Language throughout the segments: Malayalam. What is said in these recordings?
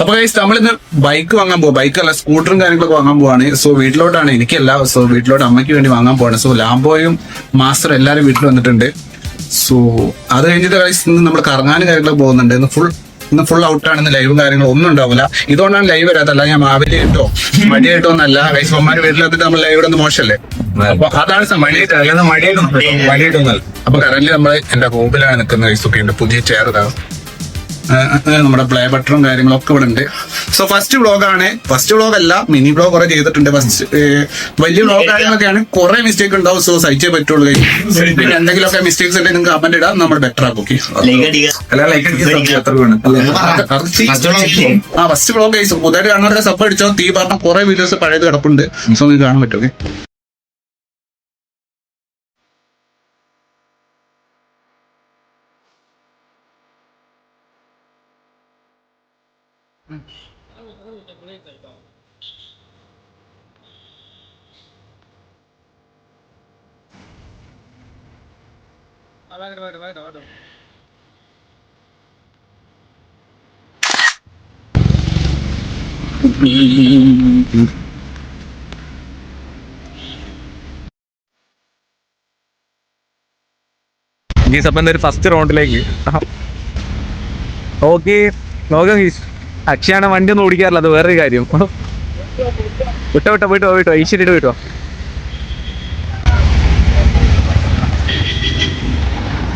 അപ്പൊ നമ്മൾ നമ്മളിന്ന് ബൈക്ക് വാങ്ങാൻ പോകും ബൈക്ക് അല്ല സ്കൂട്ടറും കാര്യങ്ങളൊക്കെ വാങ്ങാൻ പോവാണ്. സോ വീട്ടിലോട്ടാണ് എനിക്കല്ല സോ വീട്ടിലോട്ട് അമ്മയ്ക്ക് വേണ്ടി വാങ്ങാൻ പോവാണ്. സോ ലാംബോയും മാസ്റ്ററും എല്ലാവരും വീട്ടിൽ വന്നിട്ടുണ്ട്. സോ അത് കഴിഞ്ഞിട്ട് ഗൈസ് ഇന്ന് നമ്മൾ കറങ്ങാനും കാര്യങ്ങളൊക്കെ പോകുന്നുണ്ട്. ഇന്ന് ഫുൾ ഇന്ന് ഫുൾ ഔട്ടാണ് ഇന്ന് ലൈവും കാര്യങ്ങളും ഒന്നും ഉണ്ടാവില്ല ഇതുകൊണ്ടാണ് ലൈവ് വരാത്തല്ല ഞാൻ മാവിലായിട്ടോ മടിയായിട്ടോ എന്നല്ല ഗൈസ് അമ്മമാര് വീട്ടിലെത്തിട്ട് നമ്മൾ ലൈവ് ഇടുന്ന മോശമല്ലേ? അപ്പൊ അതാണ് മടിയായിട്ട് അല്ലാതെ മടിയായിട്ടൊന്നും മടിയായിട്ടൊന്നല്ല അപ്പൊ കറന്റ് നമ്മൾ എന്റെ റൂമിലാണ് നിൽക്കുന്ന ഉണ്ട് പുതിയ ചെയർ ഇതാണ് നമ്മുടെ പ്ലേ ബട്ടറും കാര്യങ്ങളൊക്കെ ഇവിടെ ഉണ്ട് സോ ഫസ്റ്റ് വ്ളോഗ് ആണ്. ഫസ്റ്റ് വ്ളോഗ് അല്ല മിനി വ്ളോഗ് കുറെ ചെയ്തിട്ടുണ്ട് ഫസ്റ്റ് വലിയ വ്ളോഗ് കാര്യങ്ങളൊക്കെയാണ്. കുറെ മിസ്റ്റേക്ക് ഉണ്ടാവും സോ സഹിച്ചേ പറ്റുള്ളൂ. പിന്നെ എന്തെങ്കിലുമൊക്കെ മിസ്റ്റേക്സ് ഉണ്ടെങ്കിൽ നിങ്ങൾക്ക് കമന്റ് ഇടാം. നമ്മൾ ബെറ്റർ ആക്കും ആ ഫസ്റ്റ് വ്ളോഗ് പുതിയ കാണുന്നവരൊക്കെ സപ്പ് അടിച്ചോ. തീ പറഞ്ഞ കുറെ വീഡിയോസ് പഴയത് കിടപ്പുണ്ട്. സോ നിങ്ങൾക്ക് കാണാൻ പറ്റും okay? ഗീസ് അപ്പം എന്തായാലും ഫസ്റ്റ് റൗണ്ടിലേക്ക് ഓക്കെ നോക്കാം ഗീസ് അക്ഷയാണ് വണ്ടി ഒന്നും ഓടിക്കാറില്ല അത് വേറൊരു കാര്യം. വിട്ടോ വിട്ടോ വിട്ടോ വിട്ടോ ഈശ്വരിട്ട് വിട്ടോ.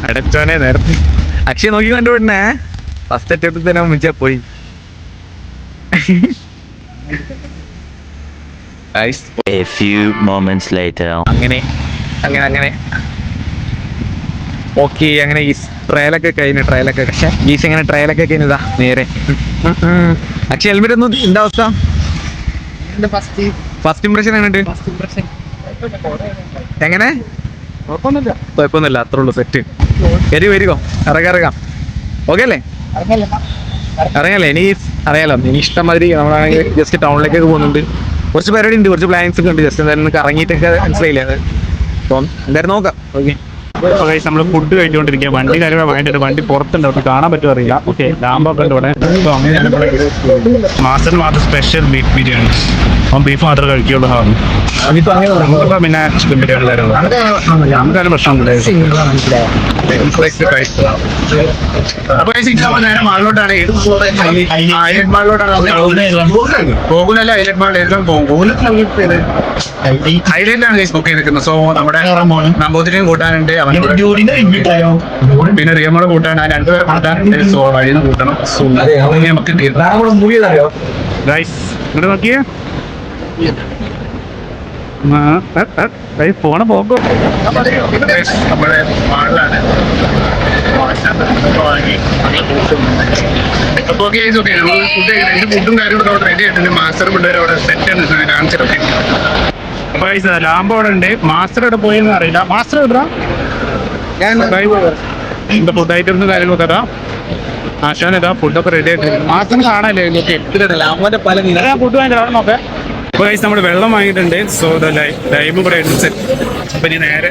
അടച്ചോനെ നേരത്തെ. അക്ഷയ നോക്കി കണ്ടുവിടണേ ഫസ്റ്റ് അറ്റത്തിൽ തന്നെ മുഞ്ചാ പോയി. Guys, A few moments later. അങ്ങനെ അങ്ങനെ അങ്ങനെ. ഓക്കെ അങ്ങനെ ഈ ട്രയലൊക്കെ കഴിഞ്ഞു ട്രയലൊക്കെ ഗീസ് ഇങ്ങനെ ട്രയലൊക്കെ കഴിഞ്ഞതാ നേരെ. അക്ഷയ ഹെൽമെറ്റ് ഒന്നും എന്താ അവസ്ഥ? ഫസ്റ്റ് ഇംപ്രഷൻ എങ്ങനെയുണ്ട്? എങ്ങനെ? കുഴപ്പമൊന്നുമില്ല. അത്ര ഉള്ളു സെറ്റ് വരി വരികോ ഇറങ്ങാം ഇറങ്ങാം ഓക്കെ അല്ലേ? ഇറങ്ങല്ലേ? ഇനി അറിയാലോ ഇനി ഇഷ്ടംമാതിരി നമ്മളാണെങ്കിൽ ജസ്റ്റ് ടൗണിലേക്കൊക്കെ പോകുന്നുണ്ട്. കുറച്ച് പരിപാടി ഉണ്ട് കുറച്ച് പ്ലാൻസ് ഒക്കെ ഉണ്ട്. ജസ്റ്റ് എന്തായാലും കറങ്ങിയിട്ടൊക്കെ മനസ്സിലായില്ലേ അത്? അപ്പം എന്തായാലും നോക്കാം. ഓക്കെ നമ്മൾ ഫുഡ് കഴിച്ചുകൊണ്ടിരിക്കുക വണ്ടി കാര്യങ്ങൾ വേണ്ടിട്ട് വണ്ടി പുറത്തുണ്ട്. അവർക്ക് കാണാൻ പറ്റുമോ അറിയില്ല. ഓക്കെ ഡാമ്പൊക്കെ ഉണ്ട് ഇവിടെ. അപ്പോൾ മാസ്റ്റർ മാത്രം സ്പെഷ്യൽ ബീഫ് ബിരിയാണി അപ്പം ബീഫ് മാത്രമേ കഴിക്കുള്ളൂ നമുക്കിപ്പോൾ പിന്നെ ചിക്കൻ ബിരിയാണി തരുന്നത് നമുക്കതിന് പ്രശ്നമൊന്നുമില്ല അപ്പൊ guys, ഇനി നമ്മൾ നേരെ മാളിലോട്ടാണ്. ഹൈലൈറ്റ് മാളിലോട്ടാണ് പോകുന്നല്ല ഹൈലൈറ്റ് മാളിൽ? എല്ലാം പോകും ഹൈലൈറ്റ് ആണ് ഗൈസ് ബുക്ക് ചെയ്തിരിക്കുന്നത്. സോ നമ്മുടെ നമ്പൂതിരിയും കൂട്ടാനുണ്ട്. അവൻ പിന്നെ റിയമോടെ കൂട്ടാൻ ആ രണ്ടുപേരെ കൂട്ടാനുണ്ട് സോ വഴിന്ന് കൂട്ടണം. സോ നമുക്ക് ഗൈസ് നോക്കിയേ. ആ, പോകോ നമ്മുടെ മാളിലാണ് അപ്പൊ ഓക്കെ ഓക്കെ നമ്മൾ ഫുഡ് രണ്ട് ഫുഡും കാര്യങ്ങളൊക്കെ അവിടെ റെഡി ആയിട്ടുണ്ട് മാസ്റ്റർ പിള്ളേർ അവിടെ സെറ്റ് ആണ് അപ്പൊ അവിടെ ഉണ്ട് മാസ്റ്റർ പോയെന്ന് അറിയില്ല മാസ്റ്റർ എവിടാ എന്താ ഫുഡ് ഐറ്റംസും കാര്യങ്ങളൊക്കെ തരാം ആശാൻ ഇതാ ഫുഡൊക്കെ റെഡി ആയിട്ട് മാസ്റ്റർ കാണാല്ലേ ഫുഡ് വാങ്ങിക്കാം അവിടെ നോക്കേ. അപ്പൊ ഗൈസ് നമ്മൾ വെള്ളം വാങ്ങിയിട്ടുണ്ട്. സോ ദ ലൈം കൂടെ ഉണ്ട് സെറ്റ് അപ്പൊ ഇനി നേരെ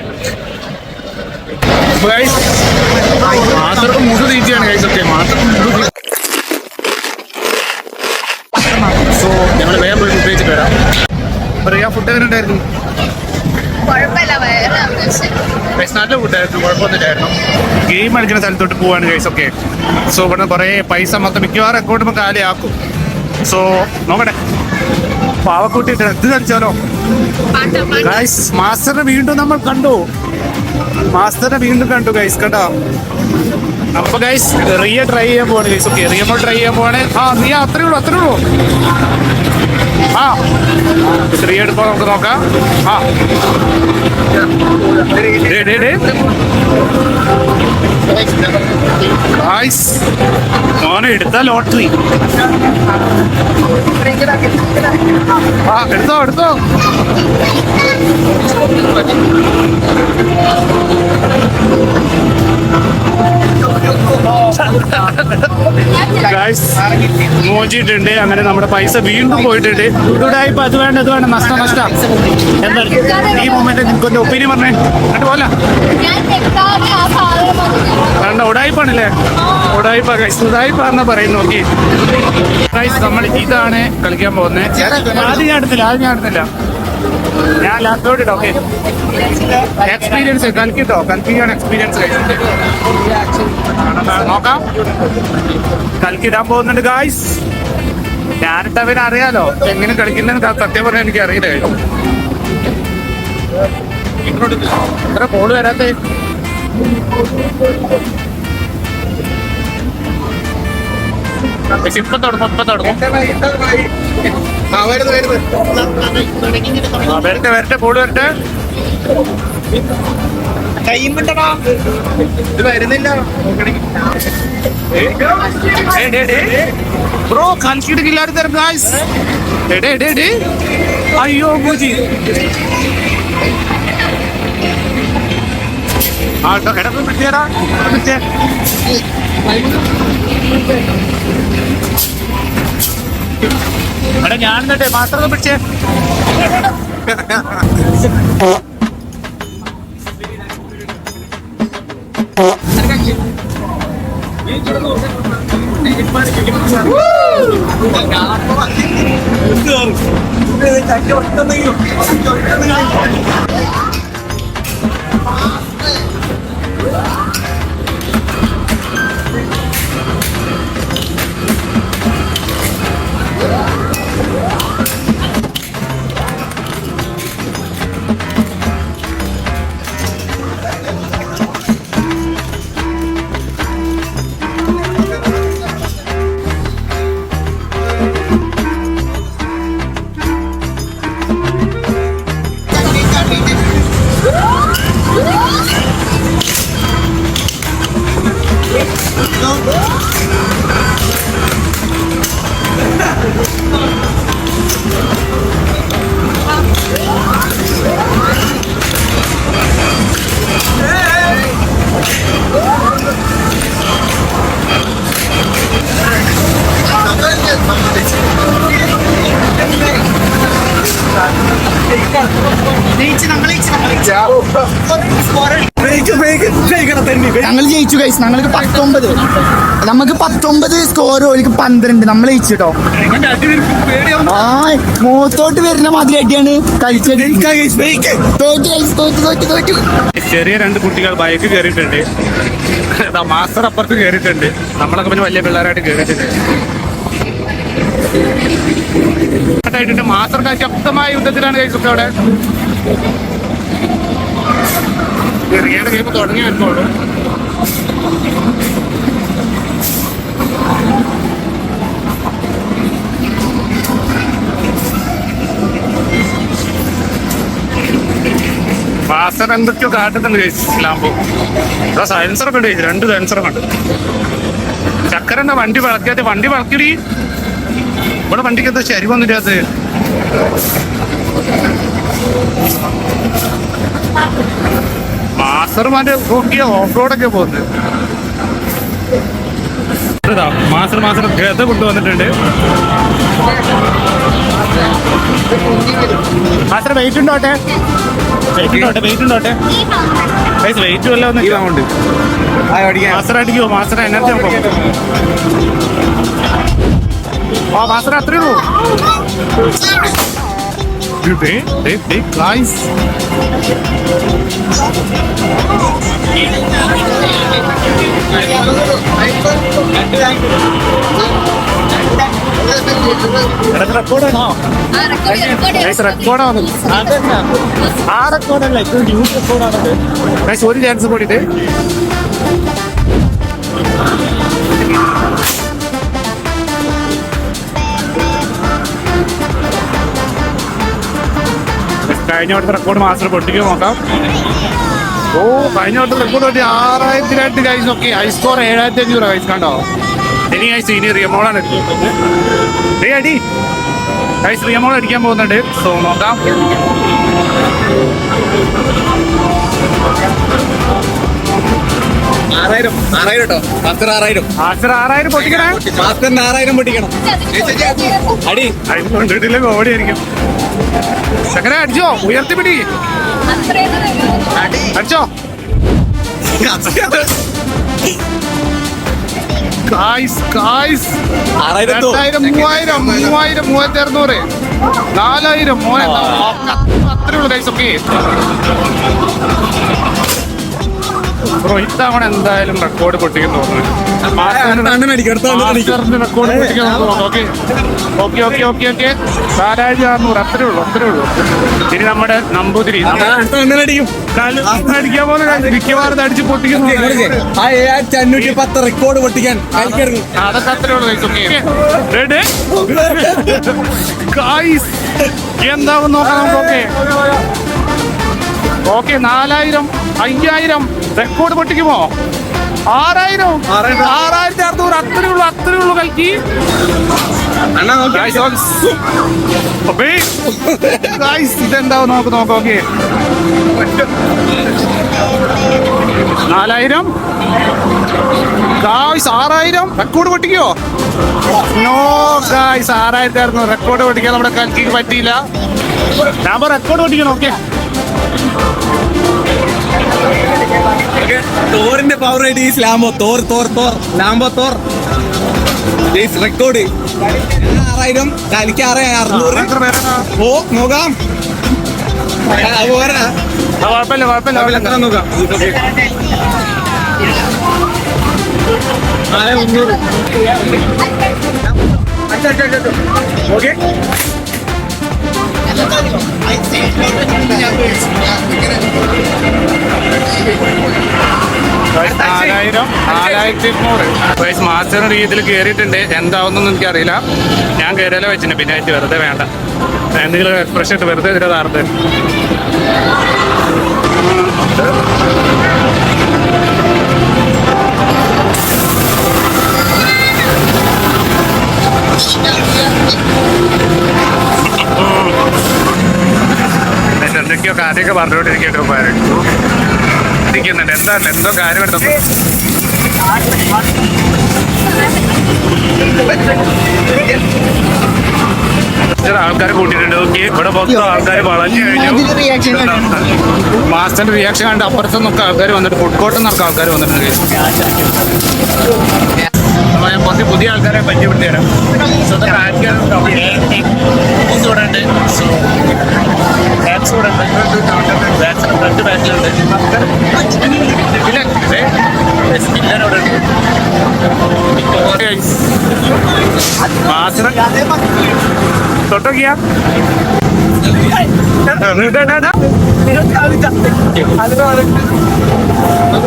മാസ്റ്റർക്ക് മാത്രം തീറ്റയാണ് തീറ്റിയാണ് ഓക്കെ മാത്രം മുതു സോ ഞങ്ങൾ വേഗം പോയി ഫുഡ് കഴിച്ചിട്ട് വരാം. പറയാ ഫുഡ് എങ്ങനെ ഉണ്ടായിരുന്നു? നല്ല ഫുഡായിരുന്നു കുഴപ്പമൊന്നുമില്ലായിരുന്നു. ഗെയിം കളിക്കുന്ന സ്ഥലത്തോട്ട് പോവാണ് ഗൈസ് ഒക്കെ സോ ഇവിടെ കുറേ പൈസ മൊത്തം മിക്കവാറും അക്കൗണ്ട് കാലിയാക്കും സോ നോക്കട്ടെ. പാവക്കൂട്ടിട്ട് ഡ്രസ് ധരിച്ചാലോ ഗൈസ് മാസ്റ്ററിനെ വീണ്ടും നമ്മൾ കണ്ടു. മാസ്റ്ററിനെ വീണ്ടും കണ്ടു ഗൈസ് കണ്ടോ? അപ്പൊ ഗൈസ് റിയ ട്രൈ ചെയ്യാൻ പോവാണ് ഗൈസ് ഓക്കെ റിയ ട്രൈ ചെയ്യാൻ പോവാണ്. ആ നീ അത്രേ ഉള്ളൂ അത്രേ ഉള്ളൂ. ആ. റിയ എടുപ്പോ നമുക്ക് നോക്കാം. ആ. മോനെ എടുത്ത ലോട്ടറി. ആ എടുത്തോ എടുത്തോ. ഗായ്സ് മോചിയിട്ടുണ്ട് അങ്ങനെ നമ്മുടെ പൈസ വീണ്ടും പോയിട്ടുണ്ട്. ഇവിടെ ഇപ്പൊ അത് വേണ്ട അത് വേണ്ട നഷ്ടം നഷ്ടം. എന്താ ഈ മൊമെന്റ് ഒരു ഒപ്പീനിയൻ പറഞ്ഞേ. എന്നിട്ട് പോലെ കണ്ട ഉടായ്പാണല്ലേ ഉടായ്പ ഗൈസ് ഉടായ്പ ഉടായിപ്പാന്ന് പറയുന്നു നോക്കി. ഗൈസ് നമ്മൾ ഇതാണ് കളിക്കാൻ പോകുന്നത്. ആദ്യം ഞാൻ എടുത്തില്ല ആദ്യം ഞാൻ എടുത്തില്ല. ഞാൻ ലാപ്ടോപ്പ് ഇട്ടോ ഓക്കെ എക്സ്പീരിയൻസ് കളിക്കിട്ടോ കളിക്കുകയാണ് എക്സ്പീരിയൻസ് നോക്കാം കൽക്കിടാൻ പോകുന്നുണ്ട് ഗായ്സ് ഞാനിട്ട് അവന് അറിയാലോ എങ്ങനെ കളിക്കുന്ന സത്യം പറഞ്ഞാൽ എനിക്ക് അറിയില്ല. എത്ര കോൾ വരാത്തേ. ഇപ്പൊ തുടങ്ങും ഇപ്പൊ തുടങ്ങും. വരട്ടെ വരട്ടെ കോൾ വരട്ടെ. ബ്രോ കളിക്കിടില്ലാതെ തരും ഗായ്സ് അയ്യോ പൂജി. ആ എടാ പിടിച്ചേടാ പിടിച്ചേ എടാ. ഞാൻ എന്നിട്ടേ മാത്രം പിടിച്ചേ. quảng các bạn thích đường chúng tôi tránh cho tâm linh rồi tâm linh anh Naiinsin ang kalit. ഞങ്ങൾ ജയിച്ചു കഴിച്ചു ഞങ്ങൾക്ക് പത്തൊമ്പത്. നമുക്ക് പത്തൊമ്പത് സ്കോർ ഓർക്ക് പന്ത്രണ്ട്. നമ്മൾ ജയിച്ചു കേട്ടോ ആ മൂത്തോട്ട് വരുന്ന മാതിരി അടിയാണ്. ചെറിയ രണ്ട് കുട്ടികൾ ബൈക്ക് കയറിയിട്ടുണ്ട് ദാ മാസ്റ്റർ അപ്പുറത്ത് കയറിയിട്ടുണ്ട് നമ്മളൊക്കെ പിന്നെ വലിയ പിള്ളേരായിട്ട് കയറിയിട്ടുണ്ട് ആയിട്ടുണ്ട്. മാസ്റ്റർ ശക്തമായ യുദ്ധത്തിലാണ് കഴിച്ചത് അവിടെ. എന്തൊക്കെയോ കാട്ടുന്നുണ്ട് കഴിച്ചു ലാമ്പോ. ഇവിടെ ഒക്കെ ഉണ്ട് ചേച്ചി, രണ്ട് സയൻസറൊക്കെ ഉണ്ട്. ചക്കര എന്താ വണ്ടി വളക്കാത്ത വണ്ടി വളക്കിടി ഇവിടെ വണ്ടിക്ക് എന്താ ചരിവൊന്നുമില്ലാത്ത മാസ്റ്റർമാന്റെ നോക്കിയ ഓഫ് റോഡൊക്കെ പോകുന്നത്. മാസ്റ്റർ മാസ്റ്റർ ഗത കൊണ്ടുവന്നിട്ടുണ്ട്. മാസ്റ്റർ വെയിറ്റ് ഉണ്ടോട്ടെ വെയിറ്റ് ഉണ്ടോട്ടെ വെയിറ്റ് ഉണ്ടോട്ടെ വെയിറ്റ് വല്ല ഒന്ന് മാസ്റ്റർ അടിക്കുമോ മാസ്റ്റർ എനർജി നോക്കാം ആ മാസ്റ്റർ അത്രേ ഇത് ന്യൂസ് record ആണത്. Guys, ഒരു ചാൻസ് കൂടിയിട്ട്. കഴിഞ്ഞ വട്ടത്തെ റെക്കോർഡ് മാസ്റ്റർ പൊട്ടിക്ക് നോക്കാം. ഓ കഴിഞ്ഞ വട്ടത്തെ റെക്കോർഡ് ആറായിരത്തി രണ്ട് കൈസ് നോക്കി ഹൈ സ്കോർ ഏഴായിരത്തി അഞ്ഞൂറ് കൈസ് കണ്ടോ? ഇനി കൈസ് ഇനി റിയമോളാണ് ഡേ അടി. കൈസ് റിയമോൾ അടിക്കാൻ പോകുന്നുണ്ട്. സോ നോക്കാം. ആറായിരം ആറായിരം കേട്ടോ മാസ്റ്റർ ആറായിരം. ആശ്ര ആറായിരം പൊട്ടിക്കണേ? മാസ്റ്ററിന് ആറായിരം പൊട്ടിക്കണം. അടി. കൊണ്ടിട്ടില്ല ഓടിയായിരിക്കും ചക്കര അടിച്ചോ? ഉയർത്തിപ്പിടി. അടിച്ചോ? കായ്സ് കായ്സ്? രണ്ടായിരം മൂവായിരം മൂവായിരം മൂവായിരത്തി അറുന്നൂറ് നാലായിരം മോനെ അത്രയുള്ള ഉള്ളു കൈസ് ഒക്കെ. ബ്രോ ഇത്തവണ എന്തായാലും റെക്കോർഡ് പൊട്ടിക്കാൻ തോന്നുന്നു. റെക്കോർഡ് പൊട്ടിക്കാൻ okay. Okay okay okay okay. നാലായിരത്തി അറുന്നൂറ് അത്രേ ഉള്ളൂ അത്രേ ഉള്ളൂ. ഇനി നമ്മുടെ നമ്പൂതിരി. അടിക്കാൻ പോകുന്ന. മിക്കവാറും അടിച്ച് പൊട്ടിക്കുന്നു. അഞ്ഞൂറ്റി പത്ത് റെക്കോർഡ് പൊട്ടിക്കാൻ അതൊക്കെ അത്രേ ഉള്ളൂ okay. Ready? എന്താവും നോക്കാം നമുക്ക് ഓക്കെ. ഓക്കെ നാലായിരം അയ്യായിരം. റെക്കോർഡ് പൊട്ടിക്കുമോ? ആറായിരം. ആറായിരത്തി അറുന്നൂറ് അത്രേ ഉള്ളൂ അത്രേ ഉള്ളൂ കൽക്കി. ഇതെന്താവും? നമുക്ക് നോക്കാം ഓക്കെ നാലായിരം. ഗായ്സ് ആറായിരം. റെക്കോർഡ് പൊട്ടിക്കോ നോ ഗായ്സ് ആറായിരത്തി അറുന്നൂറ് റെക്കോർഡ് പൊട്ടിക്കാൻ നമ്മുടെ കൽക്കിക്ക് പറ്റിയില്ല. ഞാൻ റെക്കോർഡ് പൊട്ടിക്കണം ഓക്കെ തോറിന്റെ പവർ ആയിട്ട് ഈ Lambo Thor Thor Thor. Lambo Thor. Record ആറായിരം. കളിക്ക് ആറ് അറുന്നൂറ്. ഓ നോക്കാം. ആ, പോരാ. കുഴപ്പമില്ല കുഴപ്പമില്ല കുഴപ്പമില്ല, എത്ര നോക്കാം. ആറ് മുന്നൂറ്. ഓക്കെ. ഇരുന്നൂറ് വയസ്സ് മാസ്റ്റർ രീതിയിൽ കയറിയിട്ടുണ്ട് എന്താവുന്നൊന്നും എനിക്കറിയില്ല. ഞാൻ കയറിയാലോ വെച്ചിട്ടുണ്ട് പിന്നെ ആയിട്ട് വെറുതെ വേണ്ട. എന്തെങ്കിലും എക്സ്പ്രഷൻ ഇട്ട് വെറുതെ ഇതിന്റെ താർത്ത് എന്നിട്ട് എന്തൊക്കെയോ കാര്യമൊക്കെ പറഞ്ഞുകൊണ്ടിരിക്കട്ടോ ഇരിക്കുന്നുണ്ട്. എന്താ എന്തോ കാര്യം എടുത്തോ ആൾക്കാരെ കൂട്ടിയിട്ടുണ്ട്. നോക്കി ഇവിടെ മൊത്തം ആൾക്കാർ വളഞ്ഞു കഴിഞ്ഞു. റിയാക്ഷൻ മാസ്റ്ററിന്റെ റിയാക്ഷൻ കണ്ട് അപ്പുറത്തു നിന്നൊക്കെ ആൾക്കാർ വന്നിട്ട് ഫുഡ് കോർട്ടിൽ നിന്നൊക്കെ ആൾക്കാർ വന്നിട്ടുണ്ട്. കുറച്ച് പുതിയ ആൾക്കാരെ പരിചയപ്പെടുത്തി തരാം. ആൾക്കാർ ഇവിടെ ഉണ്ട് സോ ബാറ്റ്സ് ഇവിടെ ഉണ്ട് ബാറ്റ്സിന് ഫ്രണ്ട് ബാറ്റിലുണ്ട് പിന്നെ സ്പിന്നർ ഇവിടെ ഉണ്ട് മാസ്റ്റർ തൊട്ടോക്കിയാ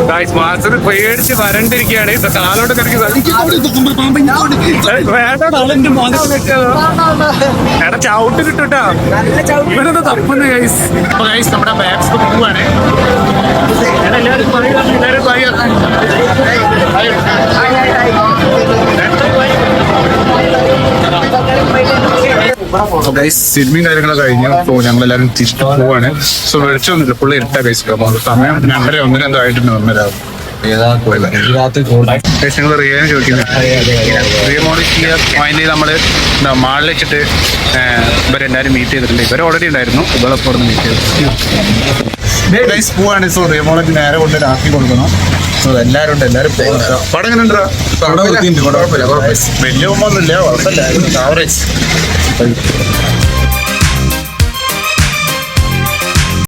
ഗായ്സ് മാസ്റ്റർ പേടിച്ച് വരണ്ടിരിക്കുകയാണ്. ഇത് കാലോട്ട് കറക്കി എടാ ചവിട്ട്. കിട്ടുട്ടാ ഇവരൊന്ന് തപ്പുന്നു ഗൈസ് അപ്പൊ ഗൈസ് നമ്മുടെ ബാഗ്സ് പോവാണ്. എടാ, എല്ലാവരും പറയുക എല്ലാവരും ഗൈസ് സിനിമയും കാര്യങ്ങളൊക്കെ കഴിഞ്ഞു സോ ഞങ്ങൾ എല്ലാവരും തിരിച്ചു പോവാണ്. സോ വെളിച്ചൊന്നുമില്ല പുള്ളി ഇട്ടാ അപ്പോൾ സമയം രണ്ടര ഒന്നര എന്തോ ആയിട്ടുണ്ട് ഒന്നര. ഞങ്ങൾ റിയാൻ ചോദിക്കുന്നത് ഫൈനലി നമ്മൾ മാളിൽ വെച്ചിട്ട് ഇവരെല്ലാവരും മീറ്റ് ചെയ്തിട്ടുണ്ട് ഇവർ ഓൾറെഡി ഉണ്ടായിരുന്നു. ഇവളെ അവിടെ മീറ്റ് ചെയ്തു. ഗൈസ് പോവാണ്. സോ റിയമോളേക്ക് നേരെ കൊണ്ട് രാത്രി കൊടുക്കണം. സോ എല്ലാവരും ഉണ്ട് പോകുന്നുണ്ട് പടം എങ്ങനെ ഉണ്ടോ വലിയ ഒന്നുമില്ല കുഴപ്പമില്ല. ആവറേജ്